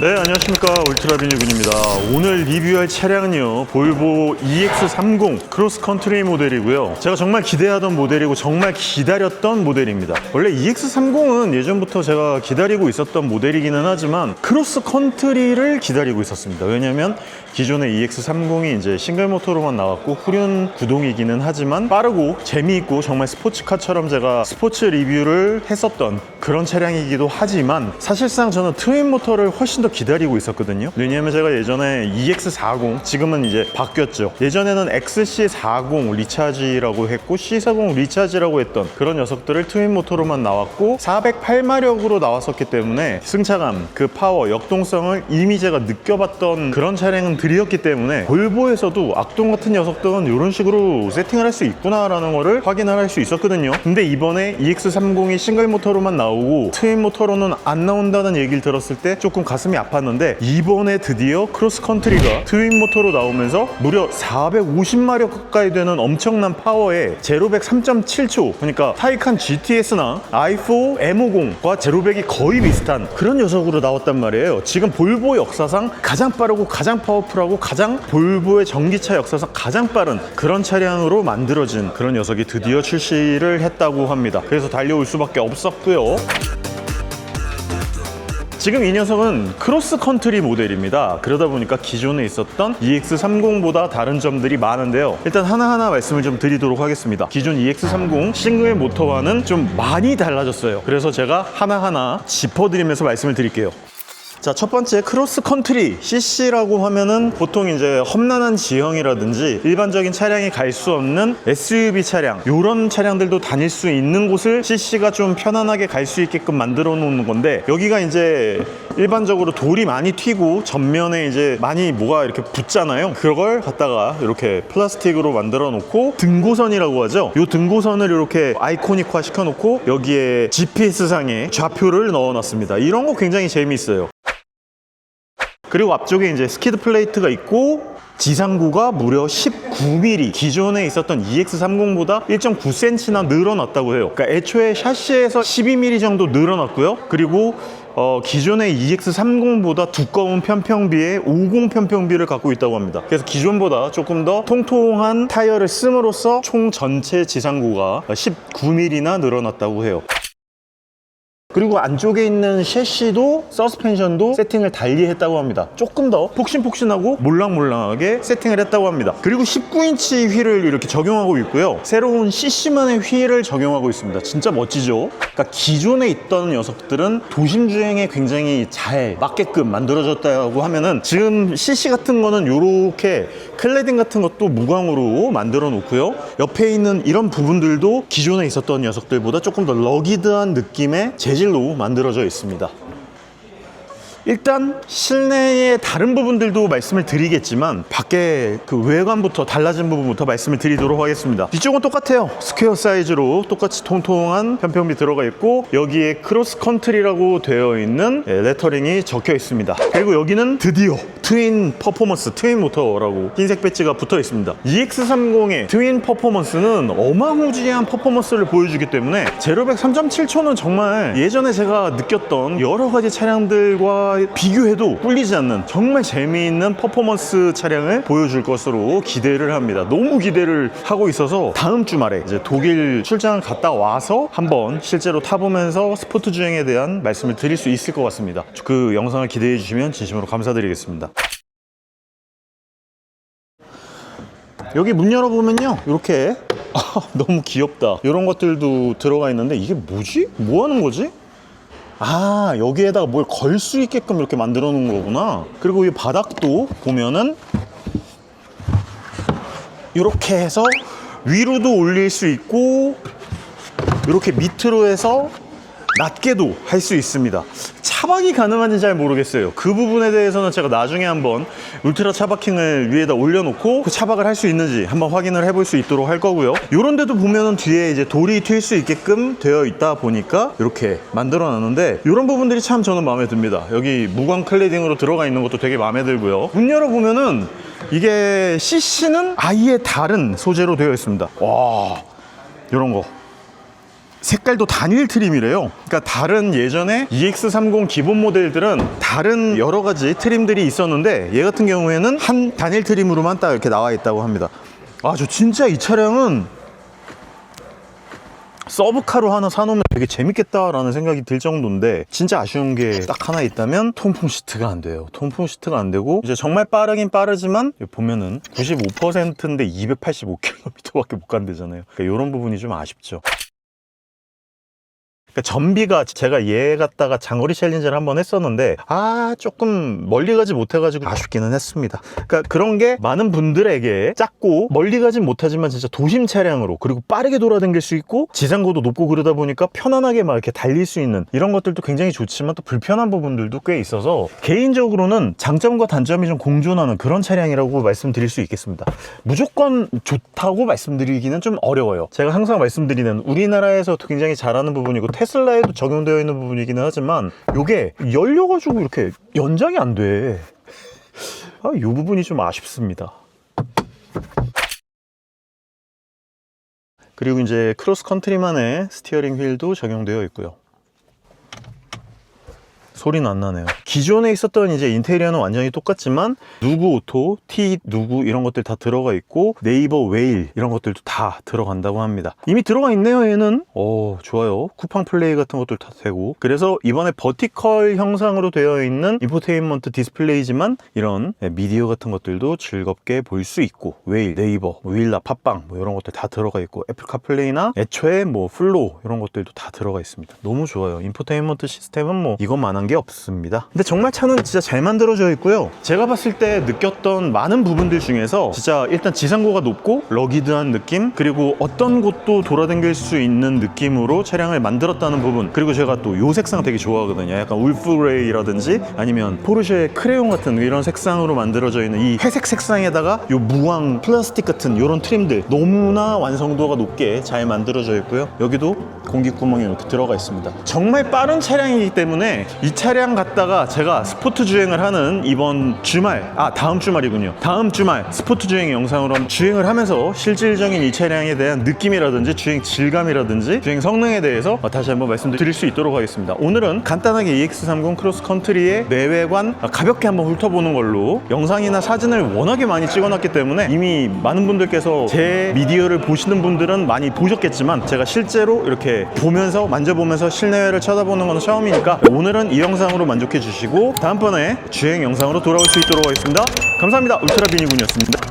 네, 안녕하십니까. 울트라비니군입니다. 오늘 리뷰할 차량은요, 볼보 EX30 크로스컨트리 모델이고요. 제가 정말 기대하던 모델이고 정말 기다렸던 모델입니다. 원래 EX30은 예전부터 제가 기다리고 있었던 모델이기는 하지만 크로스컨트리를 기다리고 있었습니다. 왜냐면 기존의 EX30이 이제 싱글 모터로만 나왔고 후륜 구동이기는 하지만 빠르고 재미있고 정말 스포츠카처럼 제가 스포츠 리뷰를 했었던 그런 차량이기도 하지만 사실상 저는 트윈 모터를 훨씬 더 기다리고 있었거든요. 왜냐하면 제가 예전에 EX40 지금은 이제 바뀌었죠. 예전에는 XC40 리차지라고 했고 C40 리차지라고 했던 그런 녀석들을 트윈 모터로만 나왔고 408마력으로 나왔었기 때문에 승차감, 그 파워, 역동성을 이미 제가 느껴봤던 그런 차량은 들이었기 때문에 볼보에서도 악동 같은 녀석들은 이런 식으로 세팅을 할 수 있구나라는 거를 확인을 할 수 있었거든요. 근데 이번에 EX30이 싱글 모터로만 나오고 트윈 모터로는 안 나온다는 얘기를 들었을 때 조금 가슴이 아팠는데 이번에 드디어 크로스컨트리가 트윈 모터로 나오면서 무려 450마력 가까이 되는 엄청난 파워에 제로백 3.7초 그러니까 타이칸 GTS나 i4 M50과 제로백이 거의 비슷한 그런 녀석으로 나왔단 말이에요. 지금 볼보 역사상 가장 빠르고 가장 파워풀하고 가장 볼보의 전기차 역사상 가장 빠른 그런 차량으로 만들어진 그런 녀석이 드디어 출시를 했다고 합니다. 그래서 달려올 수밖에 없었고요. 지금 이 녀석은 크로스 컨트리 모델입니다. 그러다 보니까 기존에 있었던 EX30보다 다른 점들이 많은데요. 일단 하나하나 말씀을 좀 드리도록 하겠습니다. 기존 EX30 싱글 모터와는 좀 많이 달라졌어요. 그래서 제가 하나하나 짚어드리면서 말씀을 드릴게요. 자, 첫 번째 크로스 컨트리 CC라고 하면은 보통 이제 험난한 지형이라든지 일반적인 차량이 갈 수 없는 SUV 차량 이런 차량들도 다닐 수 있는 곳을 CC가 좀 편안하게 갈 수 있게끔 만들어 놓는 건데 여기가 이제 일반적으로 돌이 많이 튀고 전면에 이제 많이 뭐가 이렇게 붙잖아요. 그걸 갖다가 이렇게 플라스틱으로 만들어 놓고 등고선이라고 하죠. 이 등고선을 이렇게 아이코닉화 시켜 놓고 여기에 GPS 상에 좌표를 넣어 놨습니다. 이런 거 굉장히 재미있어요. 그리고 앞쪽에 이제 스키드 플레이트가 있고 지상구가 무려 19mm 기존에 있었던 EX30보다 1.9cm나 늘어났다고 해요. 그러니까 애초에 샤시에서 12mm 정도 늘어났고요. 그리고 어, 기존의 EX30보다 두꺼운 편평비에 50 편평비를 갖고 있다고 합니다. 그래서 기존보다 조금 더 통통한 타이어를 씀으로써 총 전체 지상구가 19mm나 늘어났다고 해요 그리고 안쪽에 있는 셰시도 서스펜션도 세팅을 달리 했다고 합니다. 조금 더 폭신폭신하고 몰랑몰랑하게 세팅을 했다고 합니다. 그리고 19인치 휠을 이렇게 적용하고 있고요. 새로운 CC만의 휠을 적용하고 있습니다. 진짜 멋지죠? 그러니까 기존에 있던 녀석들은 도심 주행에 굉장히 잘 맞게끔 만들어졌다고 하면은 지금 CC 같은 거는 이렇게 클레딩 같은 것도 무광으로 만들어 놓고요. 옆에 있는 이런 부분들도 기존에 있었던 녀석들보다 조금 더 러기드한 느낌의 재질 로 만들어져 있습니다. 일단 실내의 다른 부분들도 말씀을 드리겠지만 밖에 그 외관부터 달라진 부분부터 말씀을 드리도록 하겠습니다. 뒤쪽은 똑같아요. 스퀘어 사이즈로 똑같이 통통한 편평비 들어가 있고 여기에 크로스 컨트리라고 되어 있는 예, 레터링이 적혀 있습니다. 그리고 여기는 드디어 트윈 퍼포먼스, 트윈 모터라고 흰색 배지가 붙어 있습니다. EX30의 트윈 퍼포먼스는 어마무지한 퍼포먼스를 보여주기 때문에 제로백 3.7초는 정말 예전에 제가 느꼈던 여러 가지 차량들과 비교해도 꿀리지 않는 정말 재미있는 퍼포먼스 차량을 보여줄 것으로 기대를 합니다. 너무 기대를 하고 있어서 다음 주말에 이제 독일 출장을 갔다 와서 한번 실제로 타보면서 스포트 주행에 대한 말씀을 드릴 수 있을 것 같습니다. 그 영상을 기대해 주시면 진심으로 감사드리겠습니다. 여기 문 열어보면요 이렇게 아, 너무 귀엽다 이런 것들도 들어가 있는데 이게 뭐지? 뭐 하는 거지? 아 여기에다가 뭘 걸 수 있게끔 이렇게 만들어 놓은 거구나. 그리고 이 바닥도 보면은 이렇게 해서 위로도 올릴 수 있고 이렇게 밑으로 해서 낮게도 할 수 있습니다. 차박이 가능한지 잘 모르겠어요. 그 부분에 대해서는 제가 나중에 한번 울트라 차박킹을 위에다 올려놓고 그 차박을 할 수 있는지 한번 확인을 해볼 수 있도록 할 거고요. 이런 데도 보면은 뒤에 이제 돌이 튈 수 있게끔 되어 있다 보니까 이렇게 만들어 놨는데 이런 부분들이 참 저는 마음에 듭니다. 여기 무광 클레딩으로 들어가 있는 것도 되게 마음에 들고요. 문 열어 보면은 이게 CC는 아예 다른 소재로 되어 있습니다. 와, 이런 거. 색깔도 단일 트림이래요. 그러니까 다른 예전에 EX30 기본 모델들은 다른 여러 가지 트림들이 있었는데 얘 같은 경우에는 한 단일 트림으로만 딱 이렇게 나와 있다고 합니다. 아, 저 진짜 이 차량은 서브카로 하나 사놓으면 되게 재밌겠다라는 생각이 들 정도인데 진짜 아쉬운 게 딱 하나 있다면 통풍 시트가 안 돼요. 통풍 시트가 안 되고 이제 정말 빠르긴 빠르지만 보면은 95%인데 285km밖에 못 간대잖아요. 그러니까 이런 부분이 좀 아쉽죠. 그러니까 전비가 제가 얘 갖다가 장거리 챌린저를 한번 했었는데 아 조금 멀리 가지 못해가지고 아쉽기는 했습니다. 그러니까 그런 게 많은 분들에게 작고 멀리 가진 못하지만 진짜 도심 차량으로 그리고 빠르게 돌아다닐 수 있고 지상고도 높고 그러다 보니까 편안하게 막 이렇게 달릴 수 있는 이런 것들도 굉장히 좋지만 또 불편한 부분들도 꽤 있어서 개인적으로는 장점과 단점이 좀 공존하는 그런 차량이라고 말씀드릴 수 있겠습니다. 무조건 좋다고 말씀드리기는 좀 어려워요. 제가 항상 말씀드리는 우리나라에서 굉장히 잘하는 부분이고 테슬라에도 적용되어 있는 부분이기는 하지만 이게 열려가지고 이렇게 연장이 안 돼. 아, 이 부분이 좀 아쉽습니다. 그리고 이제 크로스 컨트리만의 스티어링 휠도 적용되어 있고요. 소리는 안 나네요. 기존에 있었던 이제 인테리어는 완전히 똑같지만 누구 오토, T 누구 이런 것들 다 들어가 있고 네이버 웨일 이런 것들도 다 들어간다고 합니다. 이미 들어가 있네요, 얘는. 오, 좋아요. 쿠팡 플레이 같은 것들 다 되고. 그래서 이번에 버티컬 형상으로 되어 있는 인포테인먼트 디스플레이지만 이런 미디어 같은 것들도 즐겁게 볼 수 있고 웨일, 네이버, 뭐 윌라, 팟빵 뭐 이런 것들 다 들어가 있고 애플 카플레이나 애초에 뭐 플로우 이런 것들도 다 들어가 있습니다. 너무 좋아요. 인포테인먼트 시스템은 뭐 이것만 한게 없습니다. 근데 정말 차는 진짜 잘 만들어져 있고요. 제가 봤을 때 느꼈던 많은 부분들 중에서 진짜 일단 지상고가 높고 러기드한 느낌 그리고 어떤 곳도 돌아다닐 수 있는 느낌으로 차량을 만들었다는 부분 그리고 제가 또 요 색상 되게 좋아하거든요. 약간 울프레이라든지 아니면 포르쉐 크레용 같은 이런 색상으로 만들어져 있는 이 회색 색상에다가 요 무광 플라스틱 같은 이런 트림들 너무나 완성도가 높게 잘 만들어져 있고요. 여기도 공기구멍이 이렇게 들어가 있습니다. 정말 빠른 차량이기 때문에 이 차량 갖다가 제가 스포트 주행을 하는 이번 주말, 아 다음 주말이군요. 다음 주말 스포트 주행 영상으로 주행을 하면서 실질적인 이 차량에 대한 느낌이라든지 주행 질감이라든지 주행 성능에 대해서 다시 한번 말씀드릴 수 있도록 하겠습니다. 오늘은 간단하게 EX30 크로스 컨트리의 내외관 가볍게 한번 훑어보는 걸로 영상이나 사진을 워낙에 많이 찍어놨기 때문에 이미 많은 분들께서 제 미디어를 보시는 분들은 많이 보셨겠지만 제가 실제로 이렇게 보면서 만져보면서 실내외를 쳐다보는 건 처음이니까 오늘은 이 영상으로 만족해 주시고 다음번에 주행 영상으로 돌아올 수 있도록 하겠습니다. 감사합니다. 울트라 비니군이었습니다.